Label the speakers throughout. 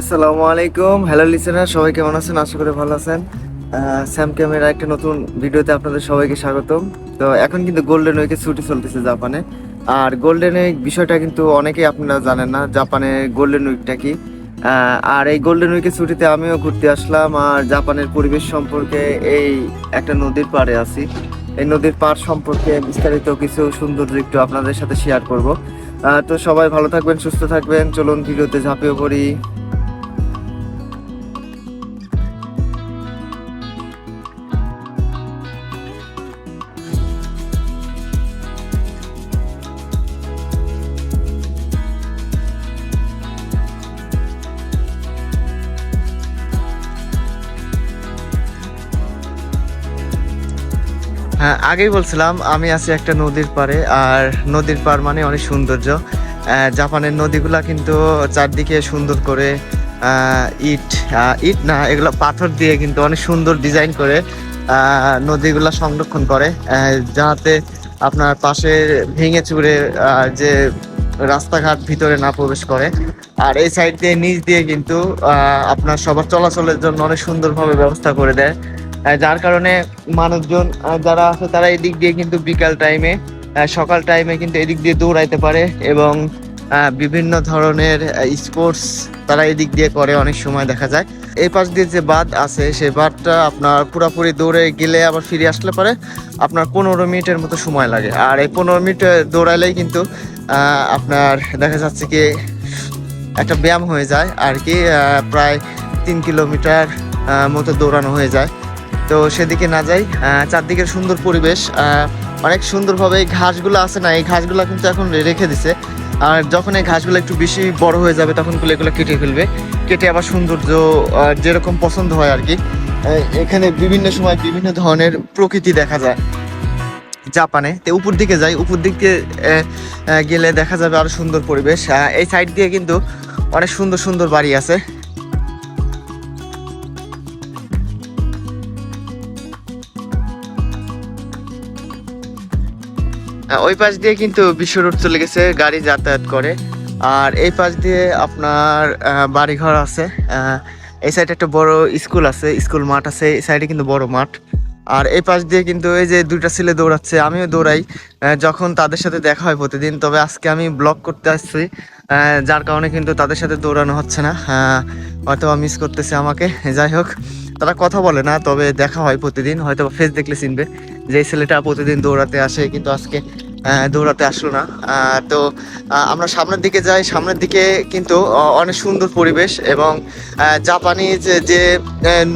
Speaker 1: আসসালামু আলাইকুম। Hello listener সবাই কেমন আছেন? আশা করি ভালো আছেন। স্যাম ক্যামেরা একটা নতুন ভিডিওতে আপনাদের সবাইকে স্বাগতম। তো এখন কিন্তু গোল্ডেন উইকে ছুটি চলতেছে জাপানে। আর গোল্ডেন উইক বিষয়টা কিন্তু অনেকেই আপনারা জানেন না, জাপানে গোল্ডেন উইকটা কি? আর এই গোল্ডেন উইকের ছুটিতে আমিও ঘুরতে আসলাম। আর জাপানের পরিবেশ সম্পর্কে এই একটা নদীর পাড়ে আছি। এই নদীর পাড় সম্পর্কে বিস্তারিত কিছু সুন্দর একটু আপনাদের সাথে শেয়ার করব। তো সবাই ভালো থাকবেন, সুস্থ থাকবেন। চলুন ভিডিওতে ঝাঁপিয়ে পড়ি। আগেই বলছিলাম আমি আছি একটা নদীর পাড়ে আর নদীর পাড় মানে অনেক সৌন্দর্য। জাপানের নদীগুলা কিন্তু চারদিকে সুন্দর করে ইট ইট না এগুলো পাথর দিয়ে কিন্তু অনেক সুন্দর ডিজাইন করে নদীগুলা সংরক্ষণ করে যাতে আপনার পাশে ভেঙে আহ, যে রাস্তাঘাট ভিতরে না প্রবেশ করে। আর এই সাইড দিয়ে নিচ দিয়ে কিন্তু আপনার সবার চলাচলের জন্য অনেক সুন্দরভাবে ব্যবস্থা করে দেয়। যার কারণে মানুষজন যারা আছে তারা এদিক দিয়ে কিন্তু বিকাল টাইমে সকাল টাইমে কিন্তু এদিক দিয়ে দৌড়াইতে পারে এবং বিভিন্ন ধরনের স্পোর্টস তারা এদিক দিয়ে করে অনেক সময় দেখা যায়। এই পাশ দিয়ে যে বাঁধ আছে, সেই বাঁধটা আপনার পুরোপুরি দৌড়ে গেলে আবার ফিরে আসলে পরে। আপনার পনেরো মিনিটের মতো সময় লাগে। আর এই পনেরো মিনিট দৌড়াইলেই কিন্তু আপনার দেখা যাচ্ছে কি, একটা ব্যায়াম হয়ে যায়। আর কি প্রায় তিন কিলোমিটার মতো দৌড়ানো হয়ে যায়। তো সেদিকে না যাই চারদিকের সুন্দর পরিবেশ অনেক সুন্দরভাবে এই ঘাসগুলো আছে না, এই ঘাসগুলো কিন্তু এখন রেখে দিছে। আর যখন এই ঘাসগুলো একটু বেশি বড় হয়ে যাবে, তখনগুলো এগুলো কেটে ফেলবে। কেটে আবার সৌন্দর্য যেরকম পছন্দ হয় আর কি। এখানে বিভিন্ন সময় বিভিন্ন ধরনের প্রকৃতি দেখা যায় জাপানে। তো উপর দিকে যাই, উপর দিকে গেলে দেখা যাবে আরও সুন্দর পরিবেশ। এই সাইড দিয়ে কিন্তু অনেক সুন্দর সুন্দর বাড়ি আছে। ওই পাশ দিয়ে কিন্তু বিশ্ব রোড চলে গেছে, গাড়ি যাতায়াত করে। আর এই পাশ দিয়ে আপনার বাড়িঘর আছে। এই সাইডে একটা বড় স্কুল আছে স্কুল মাঠ আছে, এই সাইডে কিন্তু বড় মাঠ। আর এই পাশ দিয়ে কিন্তু এই যে দুইটা ছেলে দৌড়াচ্ছে, আমিও দৌড়াই যখন তাদের সাথে দেখা হয় প্রতিদিন, তবে আজকে আমি ব্লগ করতে আসছি যার কারণে কিন্তু তাদের সাথে দৌড়ানো হচ্ছে না। হয়তো মিস করতেছে আমাকে, যাই হোক, তারা কথা বলে না, তবে দেখা হয় প্রতিদিন, হয়তো ফেস দেখলে চিনবে যে ছেলেটা প্রতিদিন দৌড়াতে আসে, কিন্তু আজকে দৌড়াতে আসলো না। তো আমরা সামনের দিকে যাই। সামনের দিকে কিন্তু অনেক সুন্দর পরিবেশ এবং জাপানি যে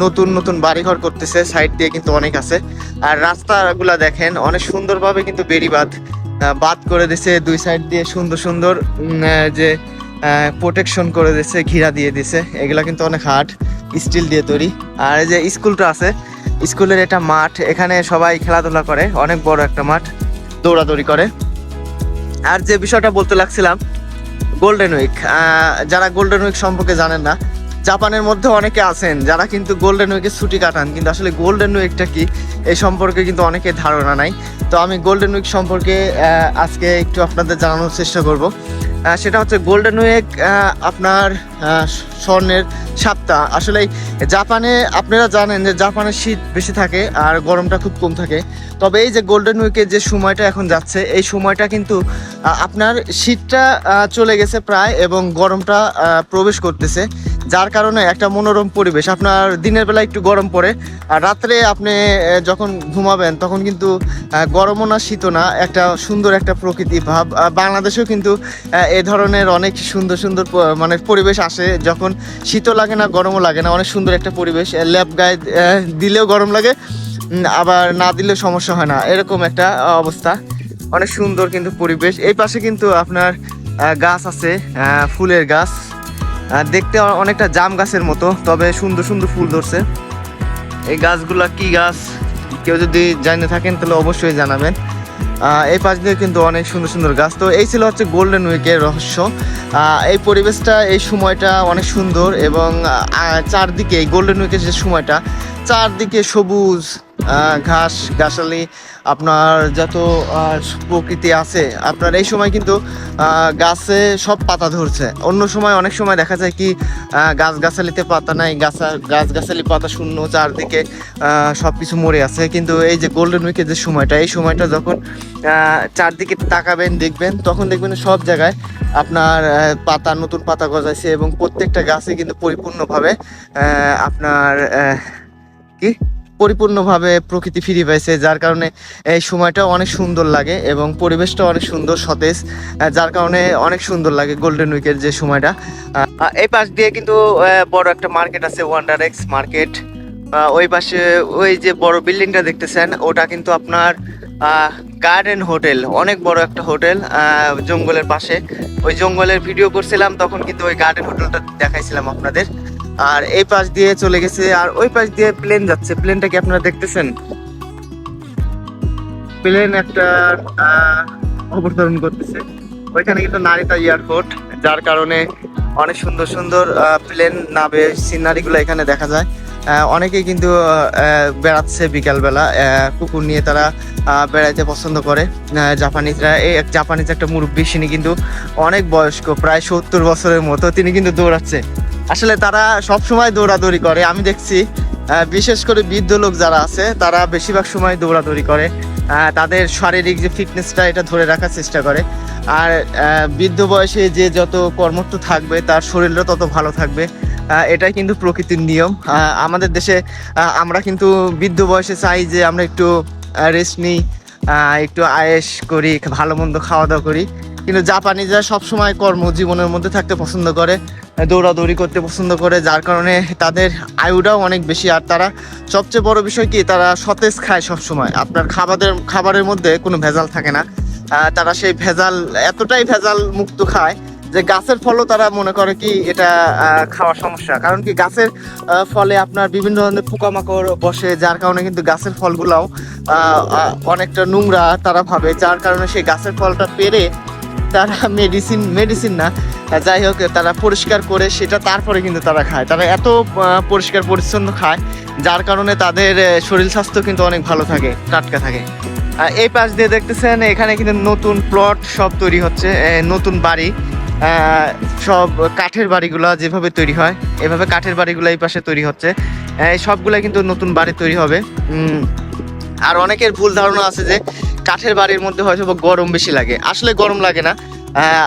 Speaker 1: নতুন নতুন বাড়িঘর করতেছে সাইড দিয়ে কিন্তু অনেক আছে। আর রাস্তাগুলা দেখেন, অনেক সুন্দরভাবে কিন্তু বেড়িবাঁধ বাঁধ করে দিছে। দুই সাইড দিয়ে সুন্দর সুন্দর যে প্রোটেকশন করে দিছে, ঘিরা দিয়ে দিছে। এগুলা কিন্তু অনেক হার্ড স্টিল দিয়ে তৈরি। আর এই যে স্কুলটা আছে স্কুলের এটা মাঠ। এখানে সবাই খেলাধুলা করে, অনেক বড় একটা মাঠ। দৌড়াদৌড়ি করে। আর যে বিষয়টা বলতে লাগছিলাম গোল্ডেন উইক যারা গোল্ডেন উইক সম্পর্কে জানেন না, জাপানের মধ্যে অনেকে আছেন যারা কিন্তু গোল্ডেন উইকে ছুটি কাটান, কিন্তু আসলে গোল্ডেন উইকটা কি, এই সম্পর্কে কিন্তু অনেকে ধারণা নাই। তো আমি গোল্ডেন উইক সম্পর্কে আজকে একটু আপনাদের জানানোর চেষ্টা করব। সেটা হচ্ছে গোল্ডেন উইক আপনার স্বর্ণের সপ্তাহ আসলে জাপানে আপনারা জানেন যে জাপানে শীত বেশি থাকে আর গরমটা খুব কম থাকে। তবে এই যে গোল্ডেন উইকের যে সময়টা এখন যাচ্ছে, এই সময়টা কিন্তু আপনার শীতটা চলে গেছে প্রায় এবং গরমটা প্রবেশ করতেছে। যার কারণে একটা মনোরম পরিবেশ। আপনার দিনের বেলা একটু গরম পড়ে, আর রাত্রে আপনি যখন ঘুমাবেন, তখন কিন্তু গরমও না, শীতও না, একটা সুন্দর একটা প্রকৃতি ভাব। বাংলাদেশেও কিন্তু, এ ধরনের অনেক সুন্দর সুন্দর মানে পরিবেশ আসে, যখন শীতও লাগে না, গরমও লাগে না, অনেক সুন্দর একটা পরিবেশ। ল্যাপ গায়ে দিলেও গরম লাগে আবার না দিলেও সমস্যা হয় না, এরকম একটা অবস্থা। অনেক সুন্দর কিন্তু পরিবেশ। এই পাশে কিন্তু আপনার গাছ আছে ফুলের গাছ। দেখতে অনেকটা জাম গাছের মতো, তবে সুন্দর সুন্দর ফুল ধরছে। এই গাছগুলা কি গাছ? কেউ যদি জানে থাকেন তাহলে অবশ্যই জানাবেন। এই পাশ দিয়ে কিন্তু অনেক সুন্দর সুন্দর গাছ। তো এই ছিল হচ্ছে গোল্ডেন উইকের রহস্য। এই পরিবেশটা, এই সময়টা অনেক সুন্দর এবং চারদিকে এই গোল্ডেন উইকের যে সময়টা, চারদিকে সবুজ ঘাস গাছালি আপনার যত প্রকৃতি আছে, আপনার এই সময় কিন্তু গাছে সব পাতা ধরছে। অন্য সময়, অনেক সময় দেখা যায় কি গাছ গাছালিতে পাতা নাই, গাছা গাছ গাছালি পাতা শূন্য, চারদিকে সব কিছু মরে আছে। কিন্তু এই যে গোল্ডেন উইকের যে সময়টা, এই সময়টা যখন চারদিকে তাকাবেন, দেখবেন, তখন দেখবেন সব জায়গায় আপনার পাতা, নতুন পাতা গজাইছে এবং প্রত্যেকটা গাছে কিন্তু পরিপূর্ণভাবে আপনার কি? পরিপূর্ণভাবে প্রকৃতি ফিরে পাইছে, যার কারণে এই সময়টা অনেক সুন্দর লাগে এবং পরিবেশটা অনেক সুন্দর, সতেজ যার কারণে অনেক সুন্দর লাগে গোল্ডেন উইকের যে সময়টা। এই পাশ দিয়ে কিন্তু বড় একটা মার্কেট আছে ওয়ান্ডার এক্স মার্কেট ওই পাশে ওই যে বড় বিল্ডিংটা দেখতেছেন, ওটা কিন্তু আপনার গার্ডেন হোটেল অনেক বড় একটা হোটেল জঙ্গলের পাশে। ওই জঙ্গলের ভিডিও করছিলাম, তখন কিন্তু ওই গার্ডেন হোটেলটা দেখাইছিলাম আপনাদের। আর এই পাশ দিয়ে চলে গেছে, আর ওই পাশ দিয়ে প্লেন যাচ্ছে। প্লেনটা কি আপনারা দেখতেছেন? প্লেন একটা অবতরণ করতেছে। ওইখানে কিন্তু নারিতা এয়ারপোর্ট যার কারণে অনেক সুন্দর সুন্দর প্লেন নাবে সিনারিগুলো এখানে দেখা যায়। অনেকেই কিন্তু বেড়াচ্ছে বিকালবেলা। কুকুর নিয়ে তারা বেড়াইতে পছন্দ করে। জাপানিজরা, এই এক জাপানিজ একটা মুরব্বী তিনি কিন্তু অনেক বয়স্ক, প্রায় সত্তর বছরের মতো। তিনি কিন্তু দৌড়াচ্ছে। আসলে তারা সব সময় দৌড়াদৌড়ি করে। আমি দেখছি বিশেষ করে বৃদ্ধ লোক যারা আছে, তারা বেশিরভাগ সময় দৌড়াদৌড়ি করে। তাদের শারীরিক যে ফিটনেসটা, এটা ধরে রাখার চেষ্টা করে। আর বৃদ্ধ বয়সে যে যত কর্মঠ থাকবে, তার শরীরও তত ভালো থাকবে। এটাই কিন্তু প্রকৃতির নিয়ম। আমাদের দেশে আমরা কিন্তু বৃদ্ধ বয়সে চাই যে আমরা একটু রেস্ট নিই। একটু আয়েস করি, ভালো মন্দ খাওয়া দাওয়া করি। কিন্তু জাপানিজরা সবসময় কর্মজীবনের মধ্যে থাকতে পছন্দ করে, দৌড়াদৌড়ি করতে পছন্দ করে, যার কারণে তাদের আয়ুটাও অনেক বেশি। আর তারা সবচেয়ে বড় বিষয় কি, তারা সতেজ খায় সবসময়। আপনার খাবারের খাবারের মধ্যে কোনো ভেজাল থাকে না। তারা সেই ভেজাল, এতটাই ভেজাল মুক্ত খায় যে গাছের ফলও তারা মনে করে কি এটা খাওয়ার সমস্যা। কারণ কি, গাছের ফলে আপনার বিভিন্ন ধরনের পোকামাকড় বসে, যার কারণে কিন্তু গাছের ফলগুলাও অনেকটা নোংরা তারা ভাবে, যার কারণে সেই গাছের ফলটা পেরে তারা মেডিসিন মেডিসিন না। যাই হোক, তারা পরিষ্কার করে, সেটা তারপরে কিন্তু তারা খায়। তারা এত পরিষ্কার, পরিচ্ছন্ন খায়, যার কারণে তাদের শরীর স্বাস্থ্য কিন্তু অনেক ভালো থাকে, টাটকা থাকে। এই পাশ দিয়ে দেখতেছেন, এখানে কিন্তু নতুন প্লট সব তৈরি হচ্ছে নতুন বাড়ি। সব কাঠের বাড়িগুলো যেভাবে তৈরি হয়, এভাবে কাঠের বাড়িগুলো এই পাশে তৈরি হচ্ছে। এই সবগুলাই কিন্তু নতুন বাড়ি তৈরি হবে। আর অনেকের ভুল ধারণা আছে যে কাঠের বাড়ির মধ্যে হয়তো গরম বেশি লাগে। আসলে গরম লাগে না।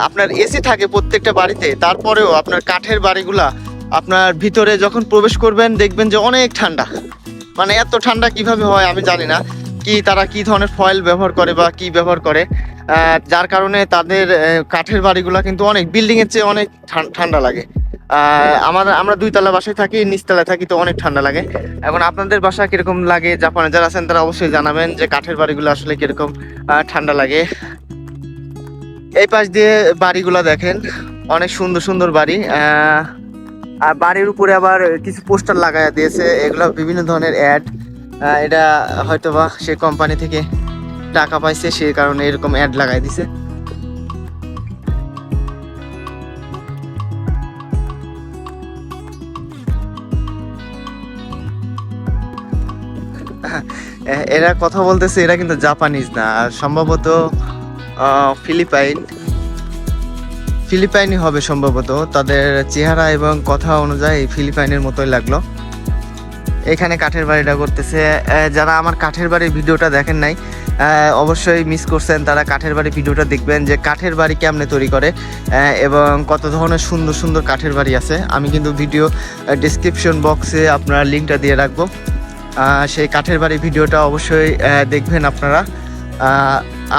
Speaker 1: আপনার এসি থাকে প্রত্যেকটা বাড়িতে, তারপরেও আপনার কাঠের বাড়িগুলা আপনার ভিতরে যখন প্রবেশ করবেন, দেখবেন যে অনেক ঠান্ডা। মানে এত ঠান্ডা কীভাবে হয় আমি জানি না। কি তারা কি ধরনের ফয়েল ব্যবহার করে বা কি ব্যবহার করে। যার কারণে তাদের কাঠের বাড়িগুলা কিন্তু অনেক বিল্ডিং এর চেয়ে অনেক ঠান- ঠান্ডা লাগে। আমার আমরা দুই তলা বাসায় থাকি, নিচতলায় থাকি, তো অনেক ঠান্ডা লাগে। এখন আপনাদের বাসা কীরকম লাগে? জাপানে যারা আছেন, তারা অবশ্যই জানাবেন যে কাঠের বাড়িগুলো আসলে কীরকম ঠান্ডা লাগে। এই পাশ দিয়ে বাড়িগুলো দেখেন, অনেক সুন্দর সুন্দর বাড়ি। আর বাড়ির উপরে আবার কিছু পোস্টার লাগাইয়া দিয়েছে, এগুলো বিভিন্ন ধরনের অ্যাড। এটা হয়তোবা সে কোম্পানি থেকে টাকা পাইছে সেই কারণে এরকম অ্যাড লাগাই দিছে। এরা কথা বলতেছে, এরা কিন্তু জাপানিজ না। আর সম্ভবত ফিলিপাইন। ফিলিপাইনই হবে সম্ভবত। তাদের চেহারা এবং কথা অনুযায়ী ফিলিপাইনের মতোই লাগল। এখানে কাঠের বাড়িটা করতেছে। যারা আমার কাঠের বাড়ির ভিডিওটা দেখেন নাই অবশ্যই মিস করছেন। তারা কাঠের বাড়ি ভিডিওটা দেখবেন যে কাঠের বাড়ি কেমনে তৈরি করে এবং কত ধরনের সুন্দর সুন্দর কাঠের বাড়ি আছে। আমি কিন্তু ভিডিও ডিসক্রিপশন বক্সে আপনার লিঙ্কটা দিয়ে রাখব। সেই কাঠের বাড়ি ভিডিওটা অবশ্যই দেখবেন আপনারা।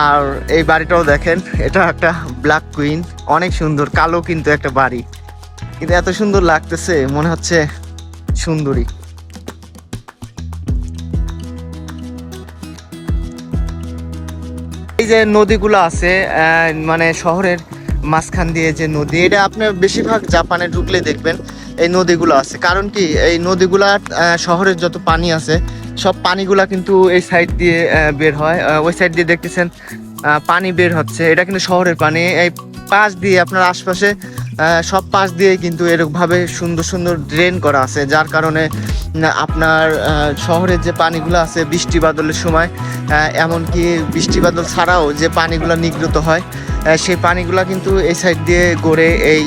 Speaker 1: আর এই বাড়িটাও দেখেন, এটা একটা ব্ল্যাক কুইন অনেক সুন্দর, কালো কিন্তু একটা বাড়ি। কিন্তু এত সুন্দর লাগতেছে, মনে হচ্ছে সুন্দরী। এই যে নদীগুলো আছে মানে শহরের মাঝখান দিয়ে যে নদী, এটা আপনি বেশিরভাগ জাপানে ঢুকলে দেখবেন এই নদীগুলো আছে। কারণ কি, এই নদীগুলা শহরের যত পানি আছে, সব পানিগুলা কিন্তু এই সাইড দিয়ে বের হয়। ওই সাইড দিয়ে দেখতেছেন পানি বের হচ্ছে। এটা কিন্তু শহরের পানি। এই পাশ দিয়ে আপনার আশপাশে সব পাশ দিয়ে কিন্তু এরকমভাবে সুন্দর সুন্দর ড্রেন করা আছে। যার কারণে আপনার শহরের যে পানিগুলো আছে, বৃষ্টি বাদলের সময় এমনকি বৃষ্টি বাদল ছাড়াও যে পানিগুলো নিগৃত হয় সেই পানিগুলো কিন্তু এই সাইড দিয়ে গড়ে এই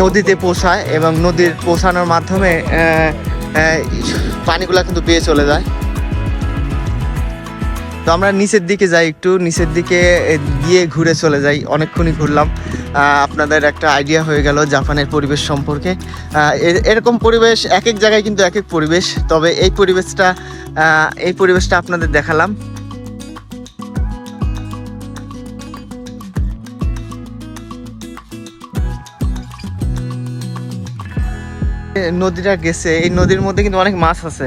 Speaker 1: নদীতে পোষায় এবং নদীর পৌঁছানোর মাধ্যমে পানিগুলো কিন্তু পেয়ে চলে যায়। তো আমরা নিচের দিকে যাই একটু, নিচের দিকে গিয়ে ঘুরে চলে যাই, অনেকক্ষণই ঘুরলাম। আপনাদের একটা আইডিয়া হয়ে গেল জাপানের পরিবেশ সম্পর্কে। এরকম পরিবেশ এক এক জায়গায় কিন্তু এক এক পরিবেশ, তবে এই পরিবেশটা এই পরিবেশটা আপনাদের দেখালাম। নদীটা গেছে, এই নদীর মধ্যে কিন্তু অনেক মাছ আছে।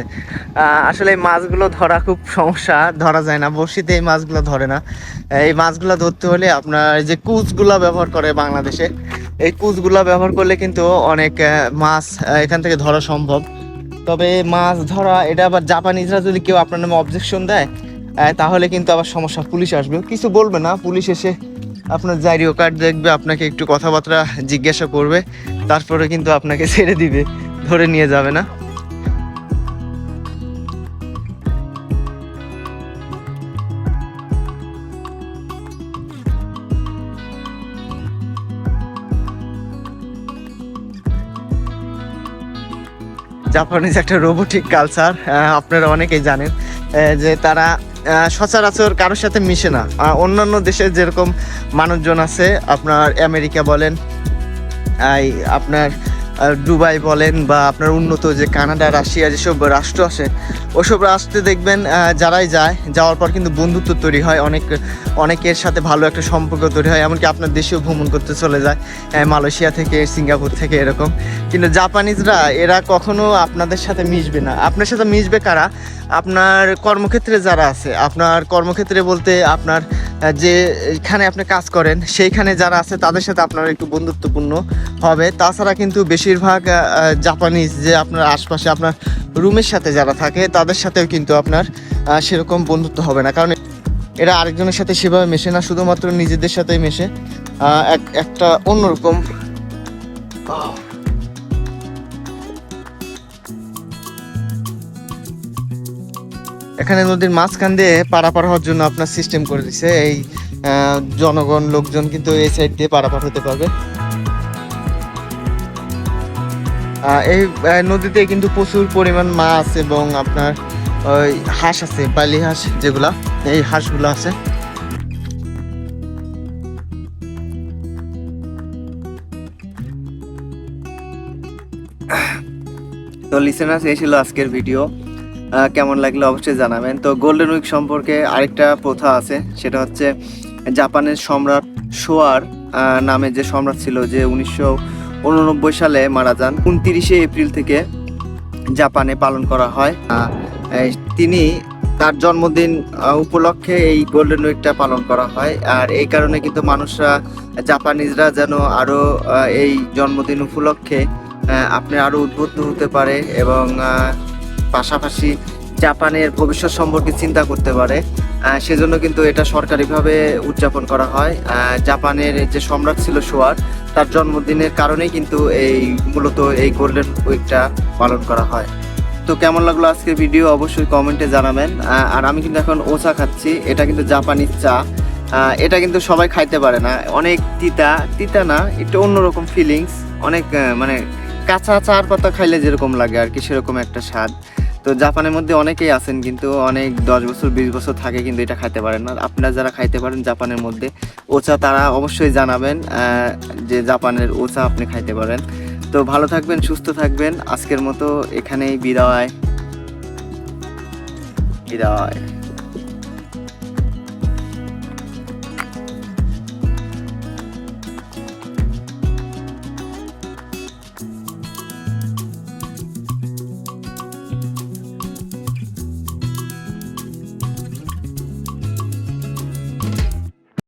Speaker 1: আসলে এই মাছগুলো ধরা খুব সমস্যা, ধরা যায় না। বড়শিতে এই মাছগুলো ধরে না। এই মাছগুলো ধরতে হলে আপনার যে কুচগুলা ব্যবহার করে বাংলাদেশে। এই কুচগুলা ব্যবহার করলে কিন্তু অনেক মাছ এখান থেকে ধরা সম্ভব। তবে মাছ ধরা, এটা আবার জাপানিজরা যদি কেউ আপনার নামে অবজেকশন দেয় তাহলে কিন্তু আবার সমস্যা। পুলিশ আসবে। কিছু বলবে না। পুলিশ এসে আপনার জারিও কার্ড দেখবে, আপনাকে একটু কথাবার্তা জিজ্ঞাসা করবে। তারপরে কিন্তু আপনাকে ছেড়ে দিবে। ধরে নিয়ে যাবে না? জাপানিজ একটা রোবোটিক কালচার আপনারা অনেকেই জানেন যে তারা সচরাচর কারোর সাথে মিশে না। অন্যান্য দেশে যেরকম মানুষজন আছে, আপনার আমেরিকা বলেন আপনার দুবাই বলেন বা আপনার উন্নত যে কানাডা, রাশিয়া যেসব রাষ্ট্র আছে, ওসব রাষ্ট্রে দেখবেন যারাই যায়, যাওয়ার পর কিন্তু বন্ধুত্ব তৈরি হয়, অনেক, অনেকের সাথে ভালো একটা সম্পর্ক তৈরি হয়, এমনকি আপনার দেশেও ভ্রমণ করতে চলে যায় মালয়েশিয়া থেকে, সিঙ্গাপুর থেকে এরকম। কিন্তু জাপানিজরা, এরা কখনো আপনাদের সাথে মিশবে না। আপনার সাথে মিশবে কারা? আপনার কর্মক্ষেত্রে যারা আছে, আপনার কর্মক্ষেত্রে বলতে আপনার যে এখানে আপনি কাজ করেন, সেইখানে যারা আছে, তাদের সাথে আপনার একটু বন্ধুত্বপূর্ণ হবে। তাছাড়া কিন্তু বেশিরভাগ জাপানিজ যে আপনার আশপাশে আপনার রুমের সাথে যারা থাকে, তাদের সাথেও কিন্তু আপনার সেরকম বন্ধুত্ব হবে না। কারণ এরা আরেকজনের সাথে সেভাবে মেশে না, শুধুমাত্র নিজেদের সাথেই মেশে। এক, একটা অন্যরকম এখানে নদীর মাঝখান দিয়ে পারাপার হওয়ার জন্য আপনার সিস্টেম করে দিছে। এই জনগণ, লোকজন কিন্তু এই সাইড দিয়ে পারাপার হতে পারবে। এই নদীতে কিন্তু প্রচুর পরিমাণ মাছ এবং আপনার, ওই হাঁস আছে, বালি হাঁস যেগুলা, এই হাঁসগুলো আছে। তো লিসেনার্স এই ছিল আজকের ভিডিও কেমন লাগল অবশ্যই জানাবেন। তো গোল্ডেন উইক সম্পর্কে আরেকটা প্রথা আছে, সেটা হচ্ছে জাপানের সম্রাট সোয়ার নামে যে সম্রাট ছিল যে উনিশশো উননব্বই সালে মারা যান। উনতিরিশে এপ্রিল থেকে জাপানে পালন করা হয়। তিনি তার জন্মদিন উপলক্ষে এই গোল্ডেন উইকটা পালন করা হয়। আর এই কারণে কিন্তু মানুষরা জাপানিজরা যেন আরও এই জন্মদিন উপলক্ষে আপনি আরও উদ্বুদ্ধ হতে পারে এবং পাশাপাশি জাপানের ভবিষ্যৎ সম্পর্কে চিন্তা করতে পারে। সেজন্য কিন্তু এটা সরকারিভাবে উদযাপন করা হয়। জাপানের যে সম্রাট ছিল সোয়ার তার জন্মদিনের কারণেই কিন্তু এই মূলত এই গোল্ডেন উইকটা পালন করা হয়। তো কেমন লাগল আজকের ভিডিও? অবশ্যই কমেন্টে জানাবেন। আর আমি কিন্তু এখন ওচা খাচ্ছি। এটা কিন্তু জাপানিজ চা। এটা কিন্তু সবাই খাইতে পারে না। অনেক তিতা। তিতা না, একটু অন্যরকম ফিলিংস অনেক মানে কাঁচা চার পাতা খাইলে যেরকম লাগে আর কি, সেরকম একটা স্বাদ। তো জাপানের মধ্যে অনেকেই আছেন, কিন্তু অনেক দশ বছর, বিশ বছর থাকে কিন্তু এটা খাইতে পারেন না। আপনারা যারা খাইতে পারেন জাপানের মধ্যে, ওচা তারা অবশ্যই জানাবেন যে জাপানের ওচা আপনি খাইতে পারেন। তো ভালো থাকবেন, সুস্থ থাকবেন। আজকের মতো এখানেই বিদায়। বিদায়।